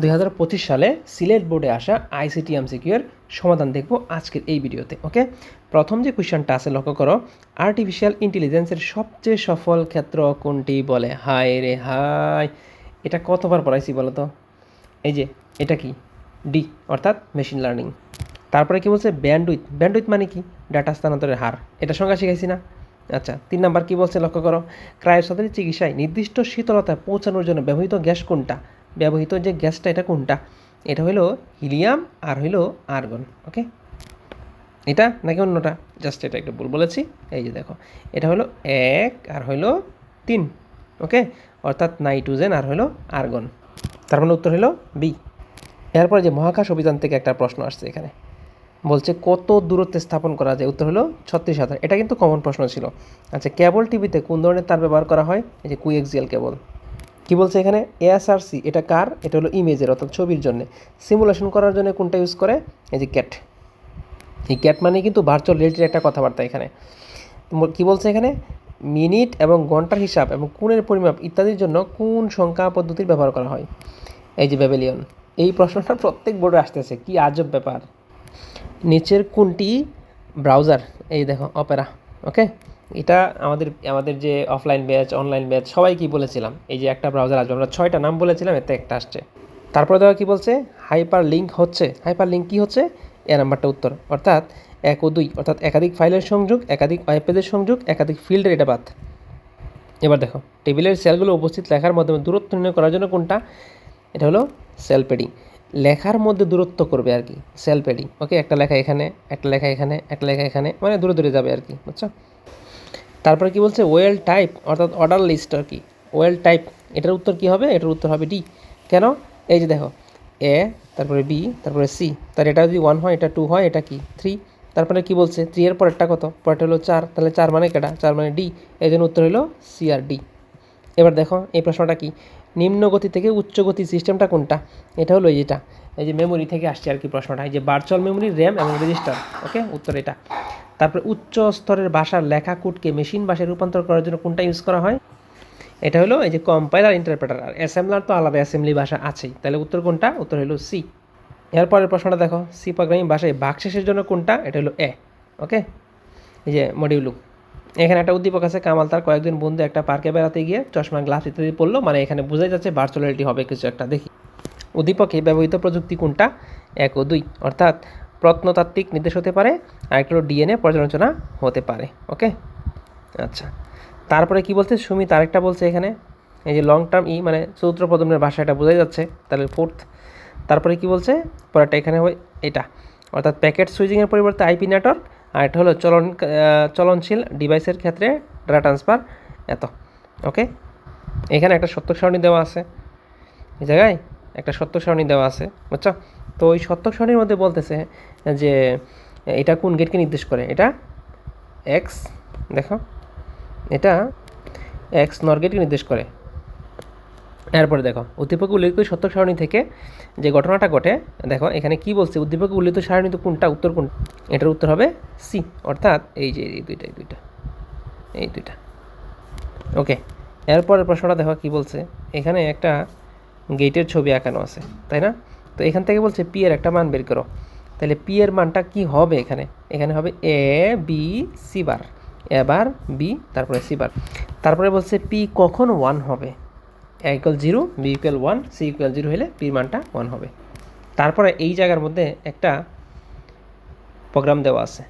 দুই হাজার পঁচিশ সালে সিলেট বোর্ডে আসা আইসিটি এমসিকিউ এর সমাধান দেখব আজকের এই ভিডিওতে, ওকে? প্রথম যে কোয়েশ্চনটা আছে, লক্ষ্য করো। আর্টিফিশিয়াল ইন্টেলিজেন্সের সবচেয়ে সফল ক্ষেত্র কোনটি বলে? হাই রে হাই এটা কতবার পড়াইছি বলো তো? এই যে, এটা কি? ডি অর্থাৎ মেশিন লার্নিং তারপরে কি বলছে? ব্যান্ডউইথ ব্যান্ডউইথ মানে কি? ডাটা স্থানান্তরের হার। এটা সংজ্ঞা শিখাইছি না? আচ্ছা তিন নাম্বার কি বলছে, লক্ষ্য করো। ক্রায়োসাদের চিকিৎসায় নির্দিষ্ট শীতলতায় পৌঁছানোর জন্য ব্যবহৃত গ্যাস কোনটা? ব্যবহৃত যে গ্যাসটা, এটা কোনটা? এটা হলো হিলিয়াম, আর হইল আর্গন, ওকে? এটা নাকি অন্যটা? জাস্ট এটা একটু ভুল বলেছি। এই যে দেখো, এটা হলো এক, আর হইল তিন, ওকে? অর্থাৎ নাইট্রোজেন, আর হইল আর্গন। তার মানে উত্তর হলো বি এরপরে যে মহাকাশ অভিযান থেকে একটা প্রশ্ন আসছে এখানে। বলছে, কত দূরত্বে স্থাপন করা যায়? উত্তর হলো ছত্রিশ হাজার। এটা কিন্তু কমন প্রশ্ন ছিল। আচ্ছা কেবল টিভিতে কোন ধরনের তার ব্যবহার করা হয়? এই যে কুইএক্সিয়াল কেবল। কি বলছে এখানে? এএসআরসি এটা কার? এটা হলো ইমেজের অর্থাৎ ছবির জন্য। সিমুলেশন করার জন্য কোনটা ইউজ করে? এই যে ক্যাট এই ক্যাট মানে কিন্তু ভার্চুয়াল রিয়েলিটির একটা কথাবার্তা এখানে। কি বলছে এখানে? মিনিট এবং ঘণ্টার হিসাব এবং কোণের পরিমাপ ইত্যাদির জন্য কোন সংখ্যা পদ্ধতির ব্যবহার করা হয়? এই যে ব্যাবেলিয়ন এই প্রশ্নটা প্রত্যেক বোর্ডে আসতেছে। কি আজব ব্যাপার। নিচের কোনটি? ব্রাউজার এই দেখো অপেরা ওকে এটা আমাদের আমাদের যে অফলাইন ব্যাচ অনলাইন ব্যাচ সবাই কি বলেছিলাম। এই যে একটা ব্রাউজার আসবে, আমরা ছয়টা নাম বলেছিলাম, এতে একটা আসছে। তারপরে দেখো কি বলছে? হাইপার লিঙ্ক হচ্ছে। হাইপার লিঙ্ক কী হচ্ছে? এ নাম্বারটা উত্তর। অর্থাৎ এক ও দুই, অর্থাৎ একাধিক ফাইলের সংযোগ, একাধিক ওয়েব পেজের সংযোগ, একাধিক ফিল্ডের এটা বাদ। এবার দেখো টেবিলের সেলগুলো উপস্থিত লেখার মাধ্যমে দূরত্ব নির্ণয় করার জন্য কোনটা? এটা হলো সেল পেডিং লেখার মধ্যে দূরত্ব করবে আর কি সেল পেডিং ওকে একটা লেখা এখানে, একটা লেখা এখানে, একটা লেখা এখানে মানে দূরে দূরে যাবে আর কি, বুঝছ? তারপরে কি বলছে? ওয়েল টাইপ অর্থাৎ অর্ডার লিস্ট আর কি। ওয়েল টাইপ এটার উত্তর কি হবে? এটার উত্তর হবে ডি কেন? এই যে দেখো এ তারপরে বি তারপরে সি তার এটা যদি ওয়ান হয়, এটা টু হয়, এটা কি? থ্রি তারপরে কি বলছে? থ্রি এর পরেরটা কত? পরেরটা হলো চার। তাহলে চার মানে কেটা চার মানে ডি এই জন্য উত্তর হলো সি আর ডি এবার দেখো, এই প্রশ্নটা কি? নিম্ন গতি থেকে উচ্চ গতি সিস্টেমটা কোনটা? এটা হলো এই যেটা। এই যে মেমোরি থেকে আসছে আর কি প্রশ্নটা। এই যে ভার্চুয়াল মেমোরি র্যাম এবং রেজিস্টার ওকে উত্তর এটা। তারপরে উচ্চ স্তরের ভাষার লেখা কোডকে মেশিন ভাষায় রূপান্তর করার জন্য কোনটা ইউজ করা হয়? এটা হলো এই যে কম্পাইলার ইন্টারপ্রেটার আর অ্যাসেম্বলার তো আলাদা অ্যাসেম্বলি ভাষা আছেই। তাহলে উত্তর কোনটা? উত্তর হলো সি এরপরের প্রশ্নটা দেখো। সি প্রোগ্রামিং ভাষায় বাকশেষের জন্য কোনটা? এটা হলো এ ওকে এই যে মডিউলু এখানে একটা উদ্দীপক আছে, কামাল তার কয়েকজন বন্ধু একটা পার্কে বেড়াতে গিয়ে চশমা গ্লাস ইত্যাদি পড়ল মানে এখানে বোঝাই যাচ্ছে ভার্চুয়ালিটি হবে কিছু একটা। দেখি। উদ্দীপকে ব্যবহৃত প্রযুক্তি কোনটা? এক ও দুই। অর্থাৎ প্রত্নতাত্ত্বিক নির্দেশ হতে পারে আর একটা হলো ডিএনএ পর্যালোচনা হতে পারে, ওকে? আচ্ছা তারপরে কি বলছে? সুমিত আরেকটা বলছে এখানে, এই যে লং টার্ম ই মানে চতুর্থ পদমের ভাষা এটা বোঝাই যাচ্ছে, তাহলে ফোর্থ তারপরে কি বলছে? পরেরটা এখানে হয় এটা, অর্থাৎ প্যাকেট সুইচিংয়ের পরিবর্তে আইপি নেটওয়ার্ক আর এটা হলো চলন চলনশীল ডিভাইসের ক্ষেত্রে ডাটা ট্রান্সফার এত, ওকে? এখানে একটা সত্য সারণী দেওয়া আছে, এই জায়গায় একটা সত্য সারণী দেওয়া আছে, বুঝছ? তো ওই সত্যক সারণীর মধ্যে বলতেছে যে, এটা কোন গেটকে নির্দেশ করে? এটা এক্স দেখো। এটা এক্স নর গেটকে নির্দেশ করে। এরপরে দেখো, উদ্দীপক উল্লিখিত সত্যক সারণী থেকে যে ঘটনাটা ঘটে, দেখো, এখানে কি বলছে? উদ্দীপক উল্লিখিত সারণী তো কোনটা? উত্তর কোন? এটার উত্তর হবে সি অর্থাৎ এই যে, এই দুইটা এই দুইটা এই দুইটা। ওকে এরপরের প্রশ্নটা দেখো কি বলছে? এখানে একটা গেটের ছবি আঁকানো আছে, তাই না? তো এখান থেকে বলছে পি এর একটা মান বের করো। তাহলে পি এর মানটা কি হবে এখানে? এখানে হবে এ বি সি বার এবার বি তারপরে সি বার তারপরে বলছে পি কখন ওয়ান হবে? A equal zero B equal one C equal zero হলে পির মানটা ওয়ান হবে। তারপরে এই জায়গার মধ্যে একটা প্রোগ্রাম দেওয়া আছে।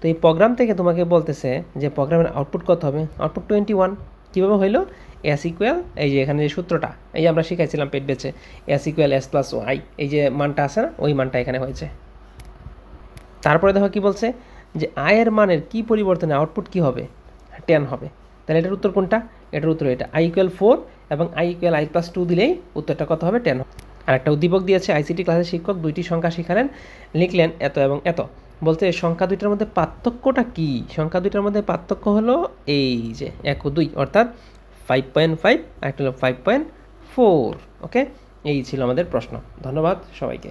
তো এই প্রোগ্রাম থেকে তোমাকে বলতেছে যে প্রোগ্রামের আউটপুট কত হবে? আউটপুট টোয়েন্টি ওয়ান কীভাবে হইল? এস ইকুয়াল এই যে এখানে যে সূত্রটা, এই যে আমরা শিখাইছিলাম পেট বেচে S equal S plus Y এই যে মানটা আছে না, ওই মানটা এখানে হয়েছে। তারপরে দেখো কি বলছে, যে আয়ের মানের কি পরিবর্তনে আউটপুট কি হবে? টেন হবে। তাহলে এটার উত্তর কোনটা? এটার উত্তর এটা। আই ইকুয়াল ফোর এবং I equal I plus two দিলেই উত্তরটা কত হবে? টেন আর একটা উদ্দীপক দিয়েছে আইসিটি ক্লাসের শিক্ষক দুইটি সংখ্যা শিখালেন, লিখলেন এত এবং এত। বলতে সংখ্যা দুইটার মধ্যে পার্থক্যটা কি? সংখ্যা দুইটার মধ্যে পার্থক্য হলো এই যে, এক ও দুই, অর্থাৎ ফাইভ পয়েন্ট ফাইভ একটা হলো ফাইভ পয়েন্ট ফোর ওকে এই ছিল আমাদের প্রশ্ন। ধন্যবাদ সবাইকে।